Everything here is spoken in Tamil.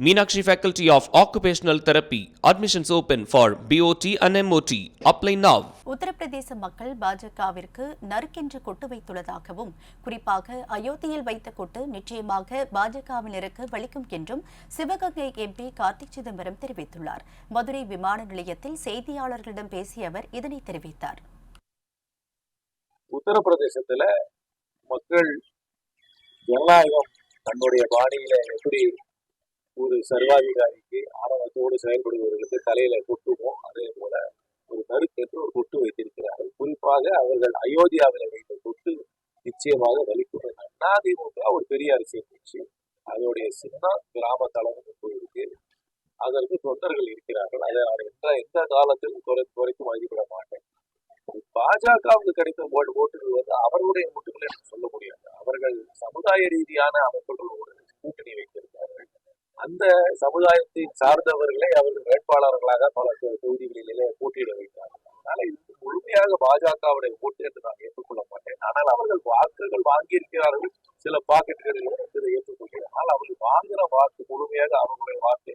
Meenakshi Faculty of Occupational Therapy. Admissions open for BOT and MOT. Apply now. Uttar Pradesh மக்கள் பாஜகவிற்கு நறுக்கென்று கொட்டு வைத்துள்ளதாகவும் குறிப்பாக அயோத்தியில் வைத்த கொட்டு நிச்சயமாக பாஜகவினருக்கு வலிக்கும் என்றும் சிவகங்கை எம்பி கார்த்திக் சிதம்பரம் தெரிவித்துள்ளார் மதுரை விமான நிலையத்தில் செய்தியாளர்களிடம் பேசிய அவர் இதனை தெரிவித்தார் உத்தரப்பிரதேசத்துல மக்கள் ஜனநாயகம் தன்னுடைய பாணியில எப்படி ஒரு சர்வாதிகாரிக்கு ஆரம்பத்தோடு செயல்படுபவர்களுக்கு தலையில கொட்டுவோம் அதே போல ஒரு நறுக்கென்று ஒரு கொட்டு வைத்திருக்கிறார்கள். குறிப்பாக அவர்கள் அயோத்தியாவில் வைத்த கொட்டு நிச்சயமாக வலிக்கும். அதிமுக ஒரு பெரிய அரசியல் கட்சி. அதோடைய சின்ன கிராம தலைவருக்கு போயிருக்கு. அதற்கு தொண்டர்கள் இருக்கிறார்கள். அதை நான் எந்த எந்த காலத்திலும் குறை குறைக்கும் மதிப்பிட மாட்டேன். பாஜகவுக்கு கிடைத்த ஓட்டு ஓட்டுகள் வந்து அவர்களுடைய ஓட்டுகள் என்று சொல்ல முடியாது. அவர்கள் சமுதாய ரீதியான அமைப்புகளோடு கூட்டணி அந்த சமுதாயத்தை சார்ந்தவர்களை அவர்கள் வேட்பாளர்களாக பல தொகுதிகளிலே போட்டியிட வைத்தார்கள். அதனால இது முழுமையாக பாஜகவுடைய ஓட்டு என்று நான் ஏற்றுக்கொள்ள மாட்டேன். ஆனால் அவர்கள் வாக்குகள் வாங்கியிருக்கிறார்கள். சில பாக்கெட்டுகளிலும் இதை ஏற்றுக்கொள்கிறேன். ஆனால் அவர்கள் வாங்குகிற வாக்கு முழுமையாக அவர்களுடைய வாக்கு